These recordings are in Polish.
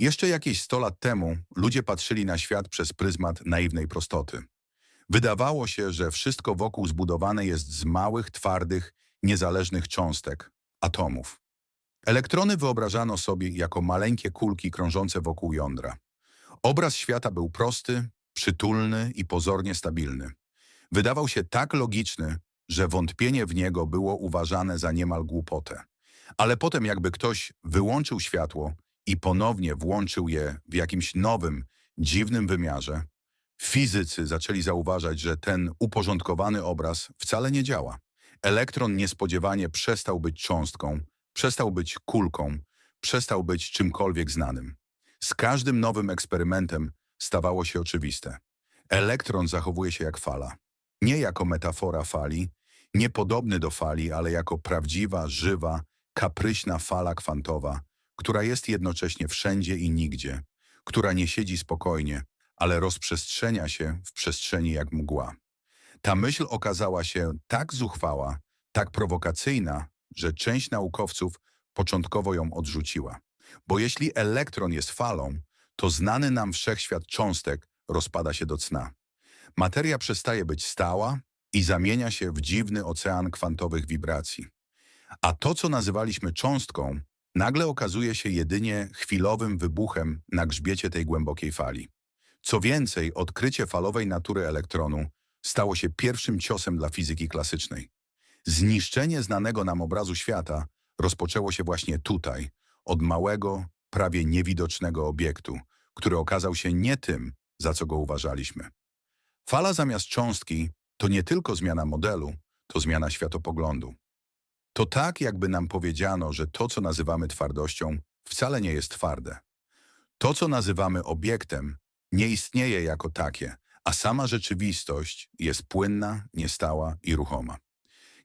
Jeszcze jakieś 100 lat temu ludzie patrzyli na świat przez pryzmat naiwnej prostoty. Wydawało się, że wszystko wokół zbudowane jest z małych, twardych, niezależnych cząstek, atomów. Elektrony wyobrażano sobie jako maleńkie kulki krążące wokół jądra. Obraz świata był prosty, przytulny i pozornie stabilny. Wydawał się tak logiczny, że wątpienie w niego było uważane za niemal głupotę. Ale potem jakby ktoś wyłączył światło i ponownie włączył je w jakimś nowym, dziwnym wymiarze, fizycy zaczęli zauważać, że ten uporządkowany obraz wcale nie działa. Elektron niespodziewanie przestał być cząstką, przestał być kulką, przestał być czymkolwiek znanym. Z każdym nowym eksperymentem stawało się oczywiste. Elektron zachowuje się jak fala. Nie jako metafora fali, nie podobny do fali, ale jako prawdziwa, żywa, kapryśna fala kwantowa, która jest jednocześnie wszędzie i nigdzie, która nie siedzi spokojnie, ale rozprzestrzenia się w przestrzeni jak mgła. Ta myśl okazała się tak zuchwała, tak prowokacyjna, że część naukowców początkowo ją odrzuciła. Bo jeśli elektron jest falą, to znany nam wszechświat cząstek rozpada się do cna. Materia przestaje być stała i zamienia się w dziwny ocean kwantowych wibracji. A to, co nazywaliśmy cząstką, nagle okazuje się jedynie chwilowym wybuchem na grzbiecie tej głębokiej fali. Co więcej, odkrycie falowej natury elektronu stało się pierwszym ciosem dla fizyki klasycznej. Zniszczenie znanego nam obrazu świata rozpoczęło się właśnie tutaj, od małego, prawie niewidocznego obiektu, który okazał się nie tym, za co go uważaliśmy. Fala zamiast cząstki to nie tylko zmiana modelu, to zmiana światopoglądu. To tak, jakby nam powiedziano, że to, co nazywamy twardością, wcale nie jest twarde. To, co nazywamy obiektem, nie istnieje jako takie, a sama rzeczywistość jest płynna, niestała i ruchoma.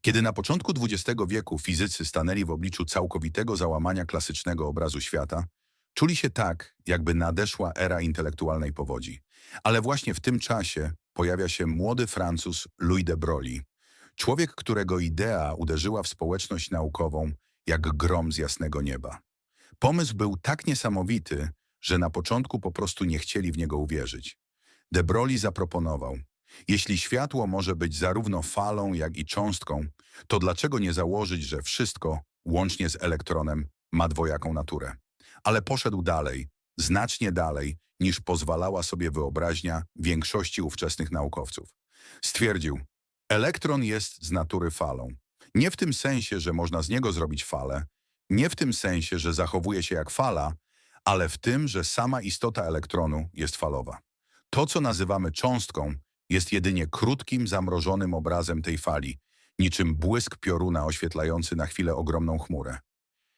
Kiedy na początku XX wieku fizycy stanęli w obliczu całkowitego załamania klasycznego obrazu świata, czuli się tak, jakby nadeszła era intelektualnej powodzi. Ale właśnie w tym czasie pojawia się młody Francuz Louis de Broglie, człowiek, którego idea uderzyła w społeczność naukową jak grom z jasnego nieba. Pomysł był tak niesamowity, że na początku po prostu nie chcieli w niego uwierzyć. De Broglie zaproponował, jeśli światło może być zarówno falą, jak i cząstką, to dlaczego nie założyć, że wszystko, łącznie z elektronem, ma dwojaką naturę? Ale poszedł dalej, znacznie dalej, niż pozwalała sobie wyobraźnia większości ówczesnych naukowców. Stwierdził, elektron jest z natury falą. Nie w tym sensie, że można z niego zrobić falę, nie w tym sensie, że zachowuje się jak fala, ale w tym, że sama istota elektronu jest falowa. To, co nazywamy cząstką, jest jedynie krótkim, zamrożonym obrazem tej fali, niczym błysk pioruna oświetlający na chwilę ogromną chmurę.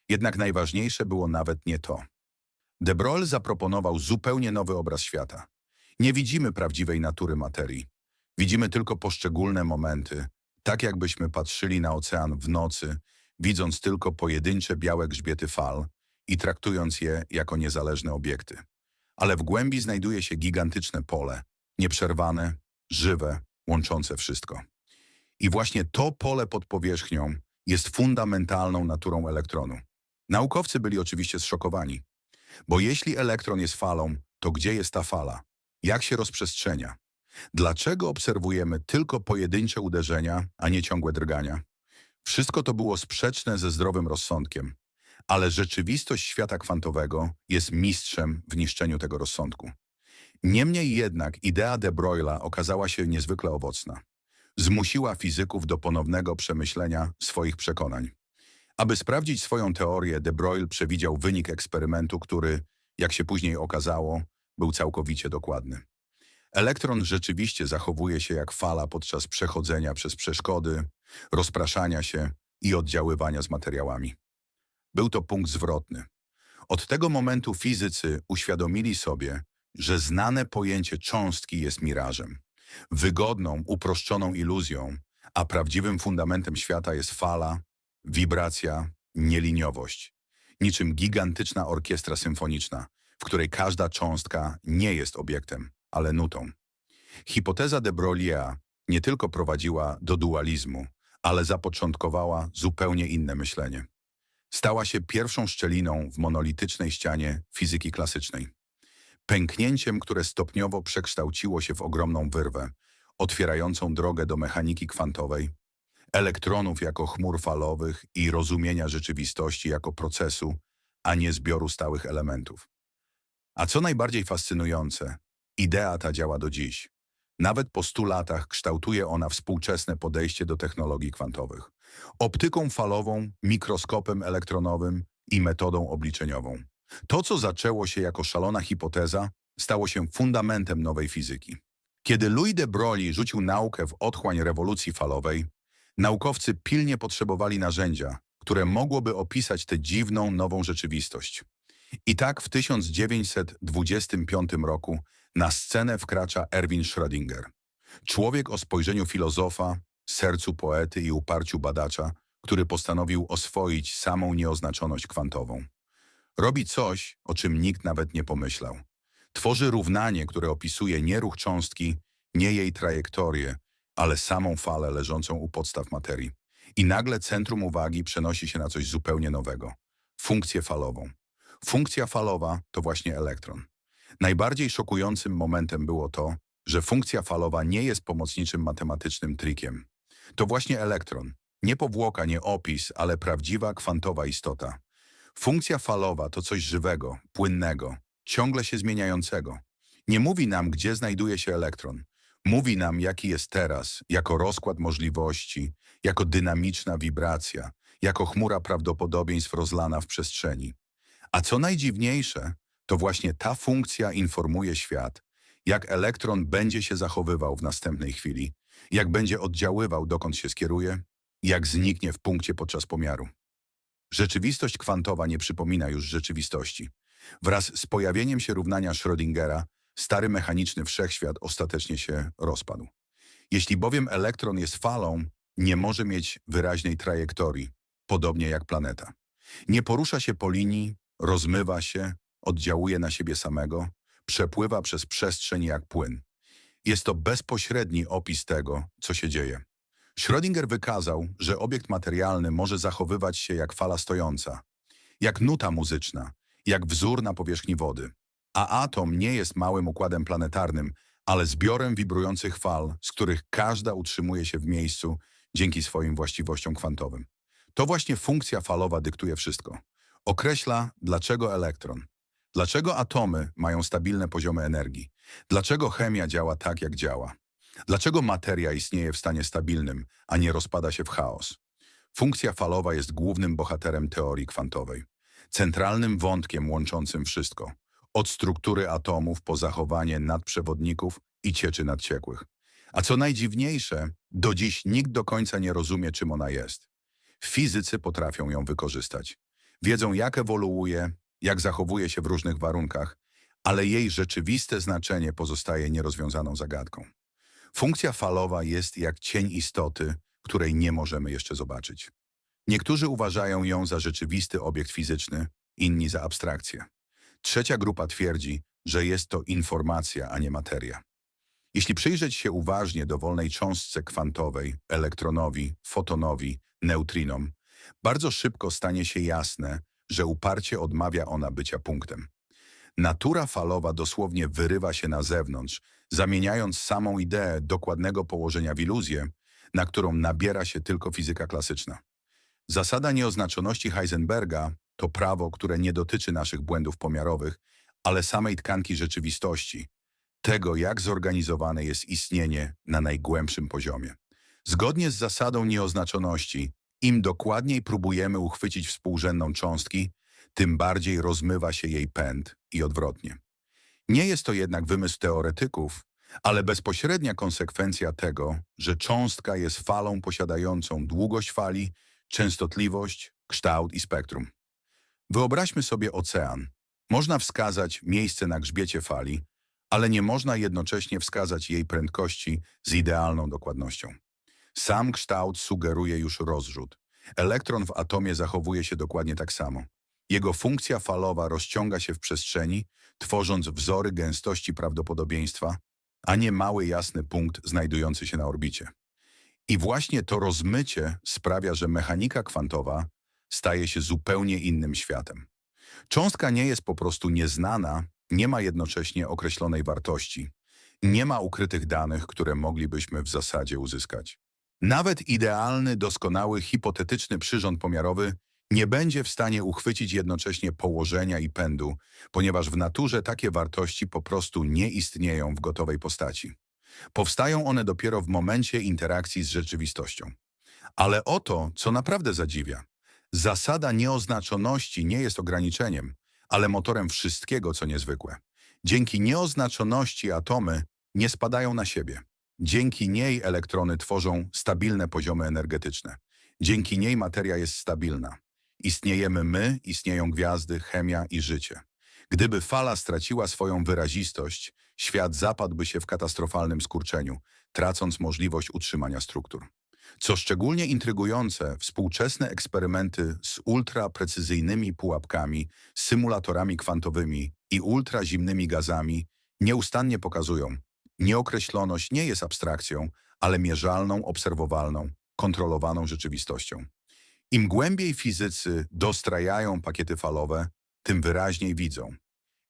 Jednak najważniejsze było nawet nie to. De Broglie zaproponował zupełnie nowy obraz świata. Nie widzimy prawdziwej natury materii. Widzimy tylko poszczególne momenty, tak jakbyśmy patrzyli na ocean w nocy, widząc tylko pojedyncze białe grzbiety fal i traktując je jako niezależne obiekty. Ale w głębi znajduje się gigantyczne pole, nieprzerwane, żywe, łączące wszystko. I właśnie to pole pod powierzchnią jest fundamentalną naturą elektronu. Naukowcy byli oczywiście zszokowani, bo jeśli elektron jest falą, to gdzie jest ta fala? Jak się rozprzestrzenia? Dlaczego obserwujemy tylko pojedyncze uderzenia, a nie ciągłe drgania? Wszystko to było sprzeczne ze zdrowym rozsądkiem, ale rzeczywistość świata kwantowego jest mistrzem w niszczeniu tego rozsądku. Niemniej jednak idea de Broglie'a okazała się niezwykle owocna. Zmusiła fizyków do ponownego przemyślenia swoich przekonań. Aby sprawdzić swoją teorię, de Broglie przewidział wynik eksperymentu, który, jak się później okazało, był całkowicie dokładny. Elektron rzeczywiście zachowuje się jak fala podczas przechodzenia przez przeszkody, rozpraszania się i oddziaływania z materiałami. Był to punkt zwrotny. Od tego momentu fizycy uświadomili sobie, że znane pojęcie cząstki jest mirażem, wygodną, uproszczoną iluzją, a prawdziwym fundamentem świata jest fala, wibracja, nieliniowość. Niczym gigantyczna orkiestra symfoniczna, w której każda cząstka nie jest obiektem, ale nutą. Hipoteza de Broglie'a nie tylko prowadziła do dualizmu, ale zapoczątkowała zupełnie inne myślenie. Stała się pierwszą szczeliną w monolitycznej ścianie fizyki klasycznej. Pęknięciem, które stopniowo przekształciło się w ogromną wyrwę, otwierającą drogę do mechaniki kwantowej, elektronów jako chmur falowych i rozumienia rzeczywistości jako procesu, a nie zbioru stałych elementów. A co najbardziej fascynujące, idea ta działa do dziś. Nawet po stu latach kształtuje ona współczesne podejście do technologii kwantowych. Optyką falową, mikroskopem elektronowym i metodą obliczeniową. To, co zaczęło się jako szalona hipoteza, stało się fundamentem nowej fizyki. Kiedy Louis de Broglie rzucił naukę w otchłań rewolucji falowej, naukowcy pilnie potrzebowali narzędzia, które mogłoby opisać tę dziwną, nową rzeczywistość. I tak w 1925 roku na scenę wkracza Erwin Schrödinger. Człowiek o spojrzeniu filozofa, sercu poety i uparciu badacza, który postanowił oswoić samą nieoznaczoność kwantową. Robi coś, o czym nikt nawet nie pomyślał. Tworzy równanie, które opisuje nie ruch cząstki, nie jej trajektorię, ale samą falę leżącą u podstaw materii. I nagle centrum uwagi przenosi się na coś zupełnie nowego. Funkcję falową. Funkcja falowa to właśnie elektron. Najbardziej szokującym momentem było to, że funkcja falowa nie jest pomocniczym matematycznym trikiem. To właśnie elektron. Nie powłoka, nie opis, ale prawdziwa kwantowa istota. Funkcja falowa to coś żywego, płynnego, ciągle się zmieniającego. Nie mówi nam, gdzie znajduje się elektron. Mówi nam, jaki jest teraz, jako rozkład możliwości, jako dynamiczna wibracja, jako chmura prawdopodobieństw rozlana w przestrzeni. A co najdziwniejsze, to właśnie ta funkcja informuje świat, jak elektron będzie się zachowywał w następnej chwili, jak będzie oddziaływał, dokąd się skieruje, jak zniknie w punkcie podczas pomiaru. Rzeczywistość kwantowa nie przypomina już rzeczywistości. Wraz z pojawieniem się równania Schrödingera, stary mechaniczny wszechświat ostatecznie się rozpadł. Jeśli bowiem elektron jest falą, nie może mieć wyraźnej trajektorii, podobnie jak planeta. Nie porusza się po linii, rozmywa się, oddziałuje na siebie samego, przepływa przez przestrzeń jak płyn. Jest to bezpośredni opis tego, co się dzieje. Schrödinger wykazał, że obiekt materialny może zachowywać się jak fala stojąca, jak nuta muzyczna, jak wzór na powierzchni wody. A atom nie jest małym układem planetarnym, ale zbiorem wibrujących fal, z których każda utrzymuje się w miejscu dzięki swoim właściwościom kwantowym. To właśnie funkcja falowa dyktuje wszystko. Określa, dlaczego elektron, dlaczego atomy mają stabilne poziomy energii, dlaczego chemia działa tak, jak działa, dlaczego materia istnieje w stanie stabilnym, a nie rozpada się w chaos. Funkcja falowa jest głównym bohaterem teorii kwantowej, centralnym wątkiem łączącym wszystko, od struktury atomów po zachowanie nadprzewodników i cieczy nadciekłych. A co najdziwniejsze, do dziś nikt do końca nie rozumie, czym ona jest. Fizycy potrafią ją wykorzystać. Wiedzą, jak ewoluuje, jak zachowuje się w różnych warunkach, ale jej rzeczywiste znaczenie pozostaje nierozwiązaną zagadką. Funkcja falowa jest jak cień istoty, której nie możemy jeszcze zobaczyć. Niektórzy uważają ją za rzeczywisty obiekt fizyczny, inni za abstrakcję. Trzecia grupa twierdzi, że jest to informacja, a nie materia. Jeśli przyjrzeć się uważnie dowolnej cząstce kwantowej, elektronowi, fotonowi, neutrinom, bardzo szybko stanie się jasne, że uparcie odmawia ona bycia punktem. Natura falowa dosłownie wyrywa się na zewnątrz, zamieniając samą ideę dokładnego położenia w iluzję, na którą nabiera się tylko fizyka klasyczna. Zasada nieoznaczoności Heisenberga to prawo, które nie dotyczy naszych błędów pomiarowych, ale samej tkanki rzeczywistości, tego jak zorganizowane jest istnienie na najgłębszym poziomie. Zgodnie z zasadą nieoznaczoności, im dokładniej próbujemy uchwycić współrzędną cząstki, tym bardziej rozmywa się jej pęd i odwrotnie. Nie jest to jednak wymysł teoretyków, ale bezpośrednia konsekwencja tego, że cząstka jest falą posiadającą długość fali, częstotliwość, kształt i spektrum. Wyobraźmy sobie ocean. Można wskazać miejsce na grzbiecie fali, ale nie można jednocześnie wskazać jej prędkości z idealną dokładnością. Sam kształt sugeruje już rozrzut. Elektron w atomie zachowuje się dokładnie tak samo. Jego funkcja falowa rozciąga się w przestrzeni, tworząc wzory gęstości prawdopodobieństwa, a nie mały jasny punkt znajdujący się na orbicie. I właśnie to rozmycie sprawia, że mechanika kwantowa staje się zupełnie innym światem. Cząstka nie jest po prostu nieznana, nie ma jednocześnie określonej wartości. Nie ma ukrytych danych, które moglibyśmy w zasadzie uzyskać. Nawet idealny, doskonały, hipotetyczny przyrząd pomiarowy nie będzie w stanie uchwycić jednocześnie położenia i pędu, ponieważ w naturze takie wartości po prostu nie istnieją w gotowej postaci. Powstają one dopiero w momencie interakcji z rzeczywistością. Ale oto, co naprawdę zadziwia. Zasada nieoznaczoności nie jest ograniczeniem, ale motorem wszystkiego, co niezwykłe. Dzięki nieoznaczoności atomy nie spadają na siebie. Dzięki niej elektrony tworzą stabilne poziomy energetyczne. Dzięki niej materia jest stabilna. Istniejemy my, istnieją gwiazdy, chemia i życie. Gdyby fala straciła swoją wyrazistość, świat zapadłby się w katastrofalnym skurczeniu, tracąc możliwość utrzymania struktur. Co szczególnie intrygujące, współczesne eksperymenty z ultraprecyzyjnymi pułapkami, symulatorami kwantowymi i ultrazimnymi gazami nieustannie pokazują, nieokreśloność nie jest abstrakcją, ale mierzalną, obserwowalną, kontrolowaną rzeczywistością. Im głębiej fizycy dostrajają pakiety falowe, tym wyraźniej widzą.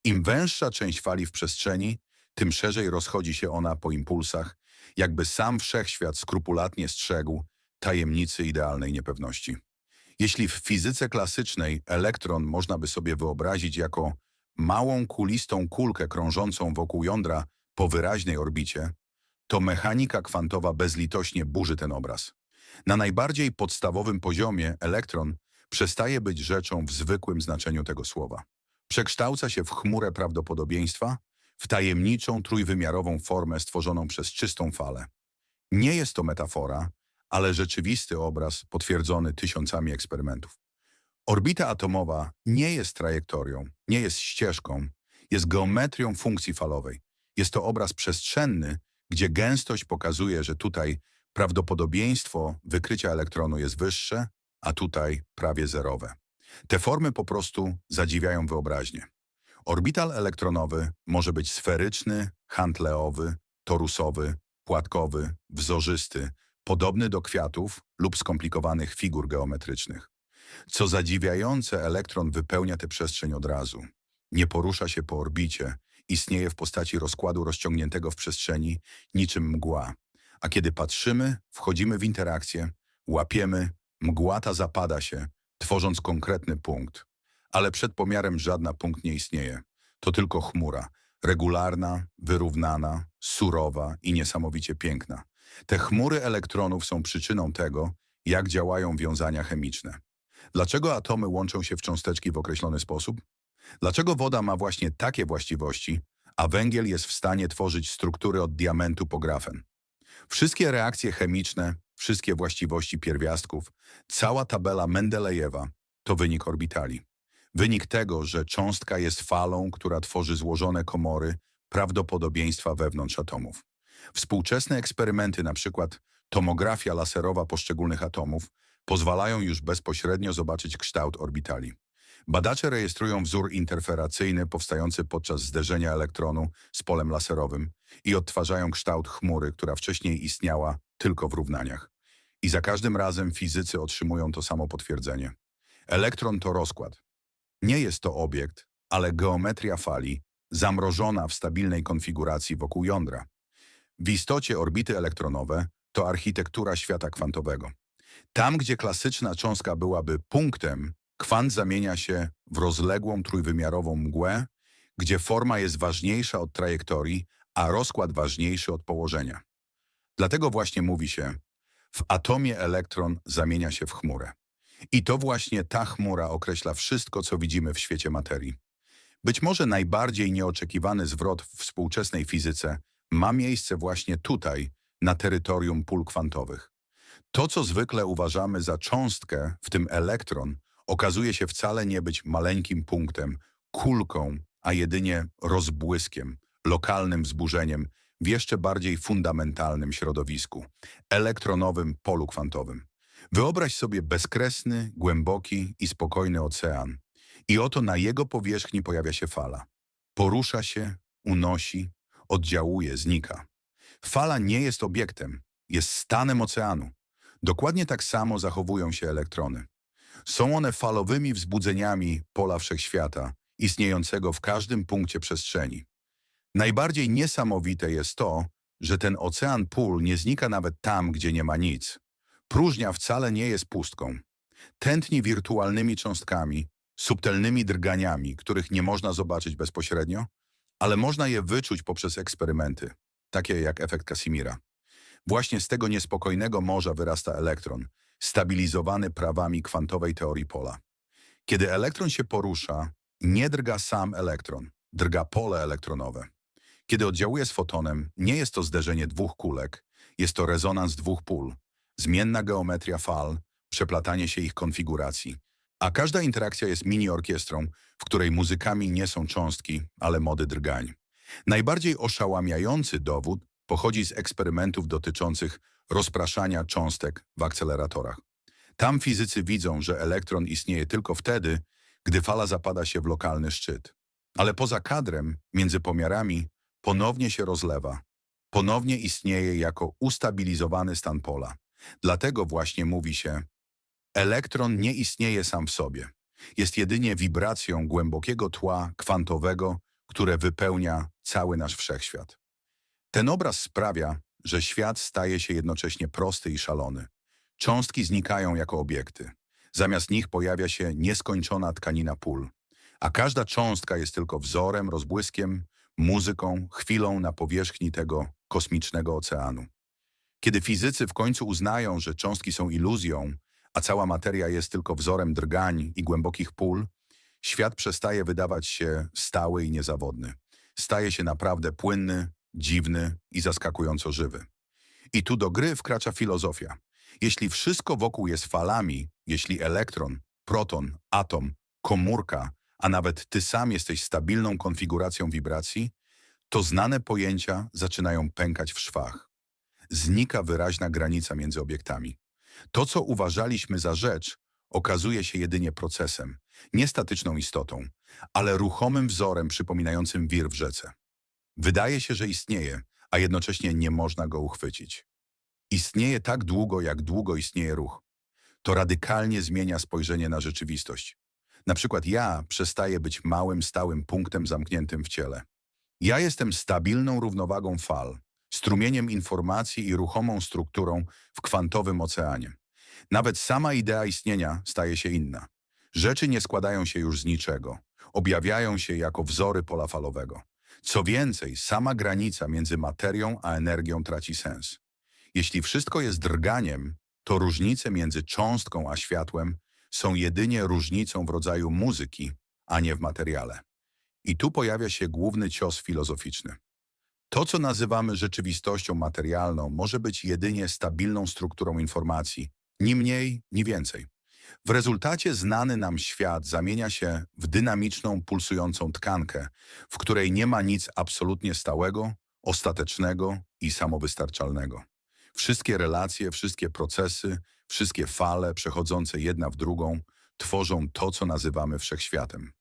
Im węższa część fali w przestrzeni, tym szerzej rozchodzi się ona po impulsach, jakby sam wszechświat skrupulatnie strzegł tajemnicy idealnej niepewności. Jeśli w fizyce klasycznej elektron można by sobie wyobrazić jako małą kulistą kulkę krążącą wokół jądra po wyraźnej orbicie, to mechanika kwantowa bezlitośnie burzy ten obraz. Na najbardziej podstawowym poziomie elektron przestaje być rzeczą w zwykłym znaczeniu tego słowa. Przekształca się w chmurę prawdopodobieństwa, w tajemniczą, trójwymiarową formę stworzoną przez czystą falę. Nie jest to metafora, ale rzeczywisty obraz potwierdzony tysiącami eksperymentów. Orbita atomowa nie jest trajektorią, nie jest ścieżką, jest geometrią funkcji falowej. Jest to obraz przestrzenny, gdzie gęstość pokazuje, że tutaj prawdopodobieństwo wykrycia elektronu jest wyższe, a tutaj prawie zerowe. Te formy po prostu zadziwiają wyobraźnię. Orbital elektronowy może być sferyczny, hantleowy, torusowy, płatkowy, wzorzysty, podobny do kwiatów lub skomplikowanych figur geometrycznych. Co zadziwiające, elektron wypełnia tę przestrzeń od razu. Nie porusza się po orbicie, istnieje w postaci rozkładu rozciągniętego w przestrzeni, niczym mgła. A kiedy patrzymy, wchodzimy w interakcję, łapiemy, mgła ta zapada się, tworząc konkretny punkt. Ale przed pomiarem żadna punkt nie istnieje. To tylko chmura, regularna, wyrównana, surowa i niesamowicie piękna. Te chmury elektronów są przyczyną tego, jak działają wiązania chemiczne. Dlaczego atomy łączą się w cząsteczki w określony sposób? Dlaczego woda ma właśnie takie właściwości, a węgiel jest w stanie tworzyć struktury od diamentu po grafen? Wszystkie reakcje chemiczne, wszystkie właściwości pierwiastków, cała tabela Mendelejewa to wynik orbitali. Wynik tego, że cząstka jest falą, która tworzy złożone komory prawdopodobieństwa wewnątrz atomów. Współczesne eksperymenty, np. tomografia laserowa poszczególnych atomów, pozwalają już bezpośrednio zobaczyć kształt orbitali. Badacze rejestrują wzór interferacyjny powstający podczas zderzenia elektronu z polem laserowym i odtwarzają kształt chmury, która wcześniej istniała tylko w równaniach. I za każdym razem fizycy otrzymują to samo potwierdzenie. Elektron to rozkład. Nie jest to obiekt, ale geometria fali, zamrożona w stabilnej konfiguracji wokół jądra. W istocie orbity elektronowe to architektura świata kwantowego. Tam, gdzie klasyczna cząstka byłaby punktem, kwant zamienia się w rozległą trójwymiarową mgłę, gdzie forma jest ważniejsza od trajektorii, a rozkład ważniejszy od położenia. Dlatego właśnie mówi się, w atomie elektron zamienia się w chmurę. I to właśnie ta chmura określa wszystko, co widzimy w świecie materii. Być może najbardziej nieoczekiwany zwrot w współczesnej fizyce ma miejsce właśnie tutaj, na terytorium pól kwantowych. To, co zwykle uważamy za cząstkę, w tym elektron, okazuje się wcale nie być maleńkim punktem, kulką, a jedynie rozbłyskiem, lokalnym wzburzeniem w jeszcze bardziej fundamentalnym środowisku elektronowym polu kwantowym. Wyobraź sobie bezkresny, głęboki i spokojny ocean. I oto na jego powierzchni pojawia się fala. Porusza się, unosi, oddziałuje, znika. Fala nie jest obiektem, jest stanem oceanu. Dokładnie tak samo zachowują się elektrony. Są one falowymi wzbudzeniami pola wszechświata, istniejącego w każdym punkcie przestrzeni. Najbardziej niesamowite jest to, że ten ocean pól nie znika nawet tam, gdzie nie ma nic. Próżnia wcale nie jest pustką. Tętni wirtualnymi cząstkami, subtelnymi drganiami, których nie można zobaczyć bezpośrednio, ale można je wyczuć poprzez eksperymenty, takie jak efekt Casimira. Właśnie z tego niespokojnego morza wyrasta elektron, stabilizowany prawami kwantowej teorii pola. Kiedy elektron się porusza, nie drga sam elektron, drga pole elektronowe. Kiedy oddziałuje z fotonem, nie jest to zderzenie dwóch kulek, jest to rezonans dwóch pól, zmienna geometria fal, przeplatanie się ich konfiguracji. A każda interakcja jest mini-orkiestrą, w której muzykami nie są cząstki, ale mody drgań. Najbardziej oszałamiający dowód pochodzi z eksperymentów dotyczących rozpraszania cząstek w akceleratorach. Tam fizycy widzą, że elektron istnieje tylko wtedy, gdy fala zapada się w lokalny szczyt. Ale poza kadrem, między pomiarami, ponownie się rozlewa. Ponownie istnieje jako ustabilizowany stan pola. Dlatego właśnie mówi się, elektron nie istnieje sam w sobie. Jest jedynie wibracją głębokiego tła kwantowego, które wypełnia cały nasz wszechświat. Ten obraz sprawia, że świat staje się jednocześnie prosty i szalony. Cząstki znikają jako obiekty. Zamiast nich pojawia się nieskończona tkanina pól. A każda cząstka jest tylko wzorem, rozbłyskiem, muzyką, chwilą na powierzchni tego kosmicznego oceanu. Kiedy fizycy w końcu uznają, że cząstki są iluzją, a cała materia jest tylko wzorem drgań i głębokich pól, świat przestaje wydawać się stały i niezawodny. Staje się naprawdę płynny, dziwny i zaskakująco żywy. I tu do gry wkracza filozofia. Jeśli wszystko wokół jest falami, jeśli elektron, proton, atom, komórka, a nawet ty sam jesteś stabilną konfiguracją wibracji, to znane pojęcia zaczynają pękać w szwach. Znika wyraźna granica między obiektami. To, co uważaliśmy za rzecz, okazuje się jedynie procesem, nie statyczną istotą, ale ruchomym wzorem przypominającym wir w rzece. Wydaje się, że istnieje, a jednocześnie nie można go uchwycić. Istnieje tak długo, jak długo istnieje ruch. To radykalnie zmienia spojrzenie na rzeczywistość. Na przykład ja przestaję być małym, stałym punktem zamkniętym w ciele. Ja jestem stabilną równowagą fal, strumieniem informacji i ruchomą strukturą w kwantowym oceanie. Nawet sama idea istnienia staje się inna. Rzeczy nie składają się już z niczego. Objawiają się jako wzory pola falowego. Co więcej, sama granica między materią a energią traci sens. Jeśli wszystko jest drganiem, to różnice między cząstką a światłem są jedynie różnicą w rodzaju muzyki, a nie w materiale. I tu pojawia się główny cios filozoficzny. To, co nazywamy rzeczywistością materialną, może być jedynie stabilną strukturą informacji, ni mniej, ni więcej. W rezultacie znany nam świat zamienia się w dynamiczną, pulsującą tkankę, w której nie ma nic absolutnie stałego, ostatecznego i samowystarczalnego. Wszystkie relacje, wszystkie procesy, wszystkie fale przechodzące jedna w drugą tworzą to, co nazywamy wszechświatem.